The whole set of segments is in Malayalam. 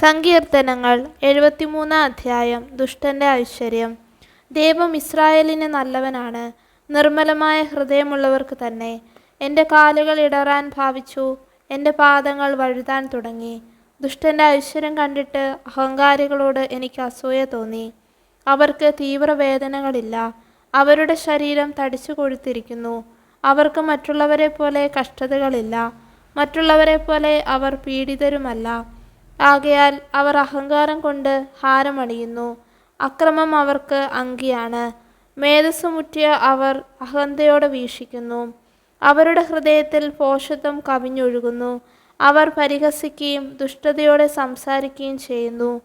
സങ്കീർത്തനങ്ങൾ എഴുപത്തിമൂന്നാം അധ്യായം ദുഷ്ടന്റെ ഐശ്വര്യം. ദൈവം ഇസ്രായേലിന് നല്ലവനാണ്. നിർമ്മലമായ ഹൃദയമുള്ളവർക്ക് തന്നെ. എന്റെ കാലുകൾ ഇടറാൻ ഭാവിച്ചു. എന്റെ പാദങ്ങൾ വഴുതാൻ തുടങ്ങി. ദുഷ്ടന്റെ ഐശ്വര്യം കണ്ടിട്ട് അഹങ്കാരികളോട് എനിക്ക് അസൂയ തോന്നി. അവർക്ക് തീവ്രവേദനകളില്ല. അവരുടെ ശരീരം തടിച്ചു കൊഴുത്തിരിക്കുന്നു. അവർക്ക് മറ്റുള്ളവരെ പോലെ കഷ്ടതകളില്ല. മറ്റുള്ളവരെ പോലെ അവർ പീഡിതരുമല്ല. ആകയാൽ അവർ അഹങ്കാരം കൊണ്ട് ഹാരമണിയുന്നു. അക്രമം അവർക്ക് അങ്കിയാണ്. മേധസ് മുറ്റിയ അവർ അഹന്തയോടെ വീക്ഷിക്കുന്നു. അവരുടെ ഹൃദയത്തിൽ പോഷത്വം കവിഞ്ഞൊഴുകുന്നു. അവർ പരിഹസിക്കുകയും ദുഷ്ടതയോടെ സംസാരിക്കുകയും ചെയ്യുന്നു.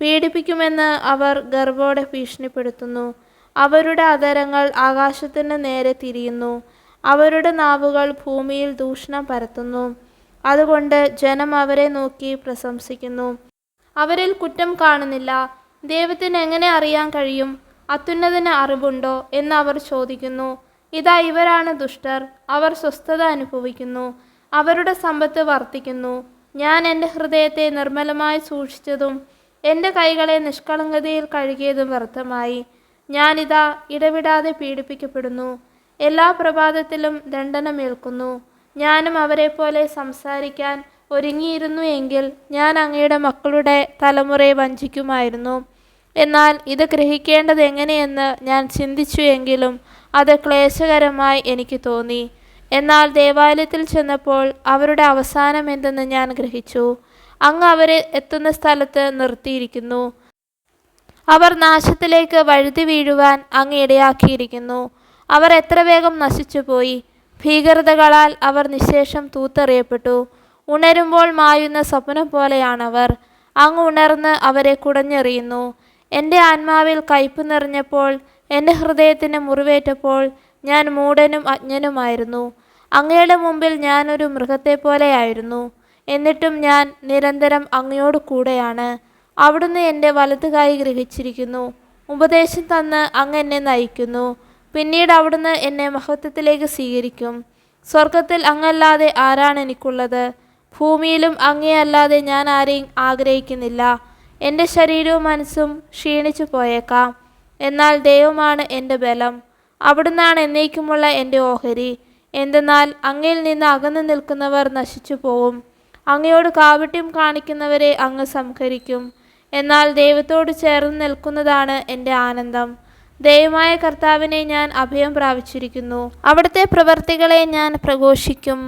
പീഡിപ്പിക്കുമെന്ന് അവർ ഗർവോടെ ഭീഷണിപ്പെടുത്തുന്നു. അവരുടെ അതരങ്ങൾ ആകാശത്തിന് നേരെ തിരിയുന്നു. അവരുടെ നാവുകൾ ഭൂമിയിൽ ദൂഷണം പരത്തുന്നു. അതുകൊണ്ട് ജനം അവരെ നോക്കി പ്രശംസിക്കുന്നു. അവരിൽ കുറ്റം കാണുന്നില്ല. ദൈവത്തിന് എങ്ങനെ അറിയാൻ കഴിയും? അത്യുന്നതിന് അറിവുണ്ടോ എന്ന് അവർ ചോദിക്കുന്നു. ഇതാ ഇവരാണ് ദുഷ്ടർ. അവർ സ്വസ്ഥത അനുഭവിക്കുന്നു. അവരുടെ സമ്പത്ത് വർദ്ധിക്കുന്നു. ഞാൻ എന്റെ ഹൃദയത്തെ നിർമ്മലമായി സൂക്ഷിച്ചതും എന്റെ കൈകളെ നിഷ്കളങ്കതയിൽ കഴുകിയതും വ്യർത്ഥമായി. ഞാനിതാ ഇടവിടാതെ പീഡിപ്പിക്കപ്പെടുന്നു. എല്ലാ പ്രഭാതത്തിലും ദണ്ഡനമേൽക്കുന്നു. ഞാനും അവരെ പോലെ സംസാരിക്കാൻ ഒരുങ്ങിയിരുന്നു എങ്കിൽ ഞാൻ അങ്ങയുടെ മക്കളുടെ തലമുറയെ വഞ്ചിക്കുമായിരുന്നു. എന്നാൽ ഇത് ഗ്രഹിക്കേണ്ടത് എങ്ങനെയെന്ന് ഞാൻ ചിന്തിച്ചു എങ്കിലും അത് ക്ലേശകരമായി എനിക്ക് തോന്നി. എന്നാൽ ദേവാലയത്തിൽ ചെന്നപ്പോൾ അവരുടെ അവസാനം എന്തെന്ന് ഞാൻ ഗ്രഹിച്ചു. അങ്ങ് അവരെ എത്തുന്ന സ്ഥലത്ത് നിർത്തിയിരിക്കുന്നു. അവർ നാശത്തിലേക്ക് വഴുതി വീഴുവാൻ അങ്ങ് ഇടയാക്കിയിരിക്കുന്നു. അവർ എത്ര വേഗം നശിച്ചുപോയി. ഭീകരതകളാൽ അവർ നിശേഷം തൂത്തെറിയപ്പെട്ടു. ഉണരുമ്പോൾ മായുന്ന സ്വപ്നം പോലെയാണവർ. അങ്ങ് ഉണർന്ന് അവരെ കുടഞ്ഞെറിയുന്നു. എന്റെ ആത്മാവിൽ കയ്പ് നിറഞ്ഞപ്പോൾ എന്റെ ഹൃദയത്തിന് മുറിവേറ്റപ്പോൾ ഞാൻ മൂടനും അജ്ഞനുമായിരുന്നു. അങ്ങയുടെ മുമ്പിൽ ഞാനൊരു മൃഗത്തെ പോലെയായിരുന്നു എന്നിട്ടും ഞാൻ നിരന്തരം അങ്ങയോട് കൂടെയാണ്. അവിടുന്ന് എന്റെ വലതുകായി ഗ്രഹിച്ചിരിക്കുന്നു. ഉപദേശം തന്ന് അങ്ങ് എന്നെ നയിക്കുന്നു. പിന്നീട് അവിടുന്ന് എന്നെ മഹത്വത്തിലേക്ക് സ്വീകരിക്കും. സ്വർഗത്തിൽ അങ്ങല്ലാതെ ആരാണ് എനിക്കുള്ളത്? ഭൂമിയിലും അങ്ങേയല്ലാതെ ഞാൻ ആരെയും ആഗ്രഹിക്കുന്നില്ല. എന്റെ ശരീരവും മനസ്സും ക്ഷീണിച്ചു പോയേക്കാം. എന്നാൽ ദൈവമാണ് എന്റെ ബലം. അവിടുന്നാണ് എന്നേക്കുമുള്ള എന്റെ ഓഹരി. എന്തെന്നാൽ അങ്ങയിൽ നിന്ന് അകന്നു നിൽക്കുന്നവർ നശിച്ചു പോവും. അങ്ങയോട് കാവട്യം കാണിക്കുന്നവരെ അങ്ങ് സംഹരിക്കും. എന്നാൽ ദൈവത്തോട് ചേർന്ന് നിൽക്കുന്നതാണ് എന്റെ ആനന്ദം. ദൈവമായ കർത്താവിനെ ഞാൻ അഭയം പ്രാപിച്ചിരിക്കുന്നു. അവിടുത്തെ പ്രവർത്തികളെ ഞാൻ പ്രഘോഷിക്കും.